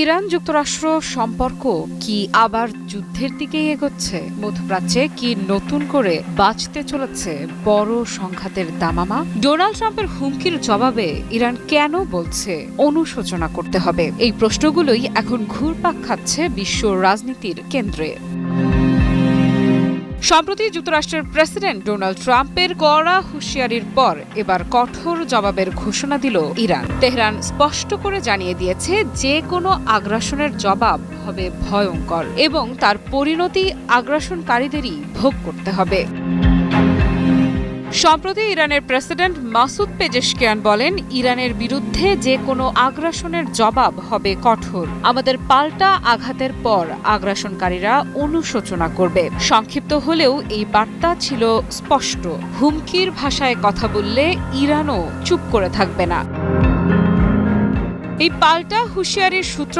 Iran যুক্তরাষ্ট্র সম্পর্ক কি আবার যুদ্ধের দিকে এগোচ্ছে? মধ্যপ্রাচ্যে কি নতুন করে বাঁচতে চলেছে বড় সংঘাতের দামামা? ডোনাল্ড ট্রাম্পের হুমকির জবাবে ইরান কেন বলছে অনুশোচনা করতে হবে? এই প্রশ্নগুলোই এখন ঘুরপাক খাচ্ছে বিশ্ব রাজনীতির কেন্দ্রে। সম্প্রতি যুক্তরাষ্ট্রের প্রেসিডেন্ট ডোনাল্ড ট্রাম্পের কড়া হুঁশিয়ারির পর এবার কঠোর জবাবের ঘোষণা দিল ইরান। তেহরান স্পষ্ট করে জানিয়ে দিয়েছে যে কোনো আগ্রাসনের জবাব হবে ভয়ঙ্কর এবং তার পরিণতি আগ্রাসনকারীদেরই ভোগ করতে হবে। সম্প্রতি ইরানের প্রেসিডেন্ট মাসুদ পেজেশকিয়ান বলেন, ইরানের বিরুদ্ধে যে কোনো আগ্রাসনের জবাব হবে কঠোর। আমাদের পাল্টা আঘাতের পর আগ্রাসনকারীরা অনুশোচনা করবে। সংক্ষিপ্ত হলেও এই বার্তা ছিল স্পষ্ট। হুমকির ভাষায় কথা বললে ইরানও চুপ করে থাকবে না। এই পাল্টা হুঁশিয়ারির সূত্র